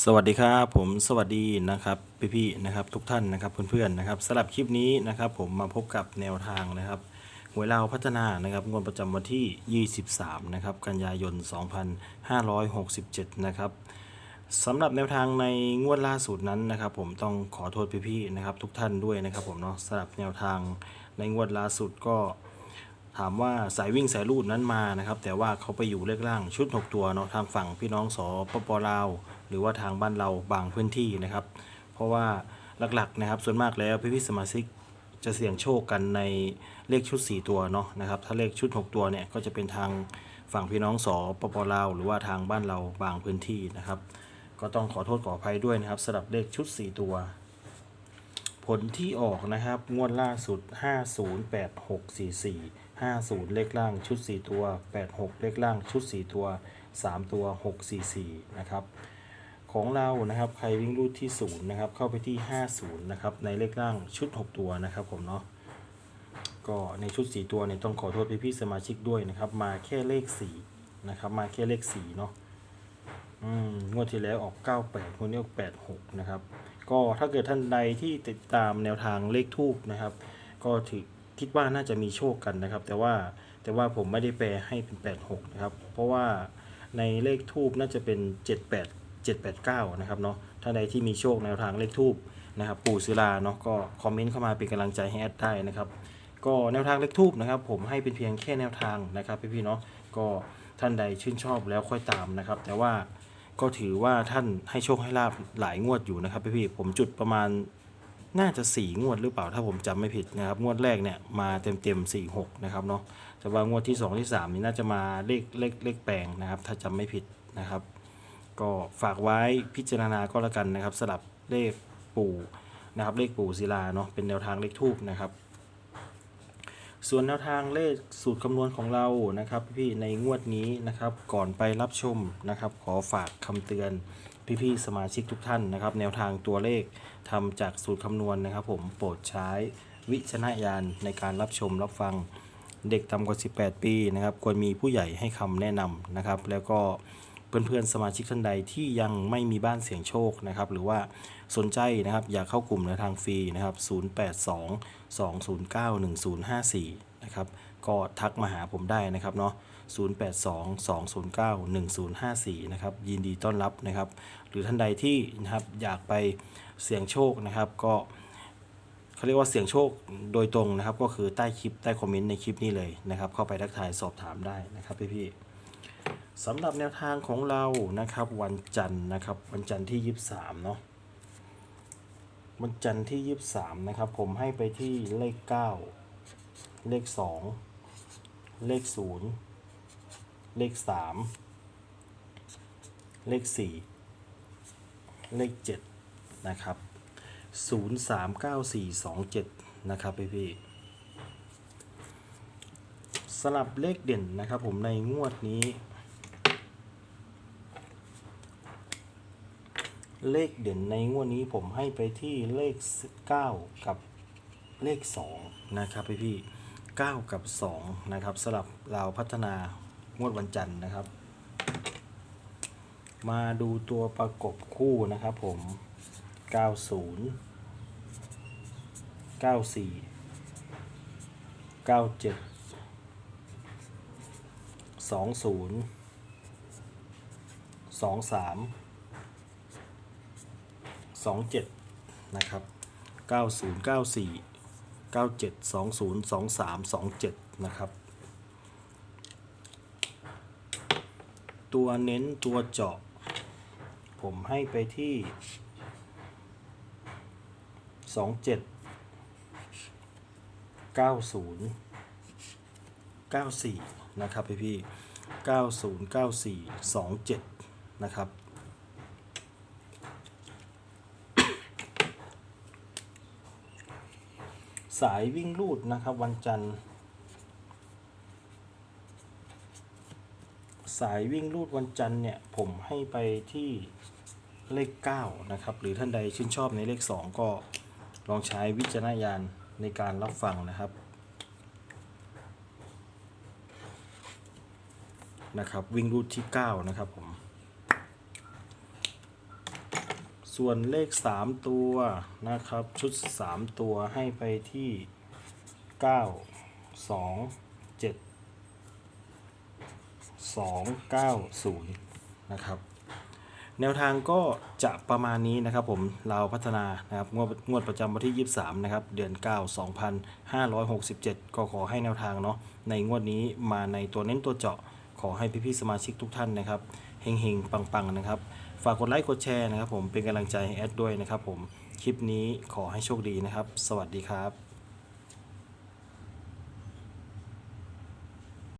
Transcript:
สวัสดีครับผมสวัสดีนะครับพี่ๆนะครับทุกท่านนะครับเพื่อนๆนะครับสำหรับคลิปนี้นะครับผมมาพบกับแนวทางนะครับหวยเราวพัฒนานะครับงวดประจำวันที่ 23นะครับกันยายน 2567นะครับสำหรับแนวทางในงวดล่าสุดนั้นนะครับผมต้องขอโทษพี่ๆนะครับทุกท่านด้วยนะครับผมเนาะสำหรับแนวทางในงวดล่าสุดก็ถามว่าสายวิ่งสายรูดนั้นมานะครับ แต่ว่าเขาไปอยู่เลขล่างชุด 6 ตัวเนาะทางฝั่งพี่น้องสปปลาว หรือว่าทางบ้านเราบางพื้นที่นะครับ เพราะว่าหลักๆนะครับส่วนมากแล้วพี่พี่สมาชิกจะเสี่ยงโชคกันในเลขชุด 4 ตัวเนาะนะครับ ถ้าเลขชุด 6 ตัวเนี่ยก็จะเป็นทางฝั่งพี่น้องสปปลาวหรือว่าทางบ้านเราบางพื้นที่นะครับ ก็ต้องขอโทษขออภัยด้วยนะครับสำหรับเลขชุด 4 ตัว ผลที่ออกนะครับ งวดล่าสุด 508644 50 เลขล่างชุด 4 ตัว 86 เลขล่างชุด 4 ตัว 3 ตัว 644 นะครับ ของเรานะครับใครวิ่งรูดที่0นะครับเข้าไปที่ 50นะครับในเลขล่างชุด 6 ตัวนะครับผมเนาะก็ในชุด 4 ตัวเนี่ยต้องขอโทษพี่ๆสมาชิกด้วยนะครับ มาแค่เลข4นะครับมาแค่เลข4เนาะอืมงวดที่แล้วออก 98งวดนี้ออก86นะครับก็ถ้าเกิดท่านใดที่ติดตามแนวทางเลขทูบนะครับ ก็ถือคิดว่าน่าจะมีโชคกันนะครับ แต่ว่าแต่ว่าผมไม่ได้แปลให้เป็น 86นะครับเพราะว่าในเลขทูบน่าจะเป็น 78 789 นะครับเนาะท่านใดที่มีโชคแนวทางเลขทูบนะครับปู่ศิลาเนาะก็คอมเมนต์เข้ามาเป็นกำลังใจให้แอดได้นะครับก็แนวทางเลขทูบนะครับ ผมให้เป็นเพียงแค่แนวทางนะครับพี่ๆเนาะก็ท่านใดชื่นชอบแล้วค่อยตามนะครับ แต่ว่าก็ถือว่าท่านให้โชคให้ลาบหลายงวดอยู่นะครับพี่ๆผมจุดประมาณน่าจะสี่งวดหรือเปล่าถ้าผมจำไม่ผิดนะครับ งวดแรกเนี่ยมาเต็มเต็มสี่หกนะครับเนาะแต่ว่างวดที่สองที่สามนี่น่าจะมาเลขเลขเลขแปลงนะครับ ถ้าจำไม่ผิดนะครับ ก็ฝากไว้พิจารณาก็แล้วกันนะครับสลับเลขปู่นะครับเลขปู่ศิลาเนาะเป็นแนวทางเลขทูบนะครับ ส่วนแนวทางเลขสูตรคำนวณของเรานะครับพี่ในงวดนี้นะครับก่อนไปรับชมนะครับ ขอฝากคำเตือนพี่ๆสมาชิกทุกท่านนะครับ แนวทางตัวเลขทำจากสูตรคำนวณนะครับ ผมโปรดใช้วิจารณญาณในการรับชมรับฟังเด็กต่ำกว่า 18 ปีนะครับ ควรมีผู้ใหญ่ให้คำแนะนำนะครับ แล้วก็ เพื่อนๆสมาชิกท่านใดที่ยังไม่มีบ้านเสี่ยงโชคนะครับหรือว่าสนใจนะครับอยากเข้ากลุ่มในทางฟรีนะครับ 082 209 1054 นะครับก็ทักมาหาผมได้นะครับเนาะ082 209 1054 นะครับยินดีต้อนรับนะครับ หรือท่านใดที่นะครับอยากไปเสี่ยงโชคนะครับก็เขาเรียกว่าเสี่ยงโชคโดยตรงนะครับ ก็คือใต้คลิปใต้คอมเมนต์ในคลิปนี้เลยนะครับ เข้าไปทักทายสอบถามได้นะครับพี่ๆ สำหรับแนวทางของเรานะครับ วันจันทร์นะครับ วันจันทร์ที่ 23 เนาะวันจันทร์ที่ 23 นะครับ ผมให้ไปที่เลข 9 เลข 2 เลข 0 เลข 3 เลข 4 เลข 7 นะครับ 039427 นะครับพี่พี่สลับเลขเด่นนะครับผมในงวดนี้ เลขเด่นในงวดนี้ผมให้ไปที่เลข 9 กับเลข 2 นะครับพี่พี่9กับ 2 นะครับสลับเราพัฒนางวดวันจันทร์นะครับ มาดูตัวประกบคู่นะครับผม 90 94 97 20 23 สองเจ็ดนะครับเก้าศูนย์เก้าสี่เก้าเจ็ดสองศูนย์สองสามสองเจ็ดนะครับ ตัวเน้นตัวเจาะ ผมให้ไปที่สองเจ็ดเก้าศูนย์เก้าสี่นะครับพี่พี่เก้าศูนย์เก้าสี่สองเจ็ดนะครับ สายวิ่งลูดนะครับวันจันทร์ สายวิ่งลูดวันจันทร์เนี่ยผมให้ไปที่เลข 9 นะครับ หรือท่านใดชื่นชอบในเลข 2 ก็ลองใช้วิจารณญาณในการรับฟังนะครับนะครับ วิ่งรูดที่ 9 นะครับผม ส่วนเลข 3 ตัวนะครับ ชุด 3 ตัวให้ไปที่ 9 2 7 2 9 0 นะครับ แนวทางก็จะประมาณนี้นะครับผมเราพัฒนานะครับงวดงวดประจำวันที่ 23 นะครับ เดือน 9 2567 ก็ขอให้แนวทางเนาะในงวดนี้มาในตัวเน้นตัวเจาะขอให้พี่ๆสมาชิกทุกท่านนะครับเฮงๆ ปังๆ นะครับ ฝากกดไลค์กดแชร์นะครับผมเป็นกำลังใจให้แอดด้วยนะครับผมคลิปนี้ขอให้โชคดีนะครับ สวัสดีครับ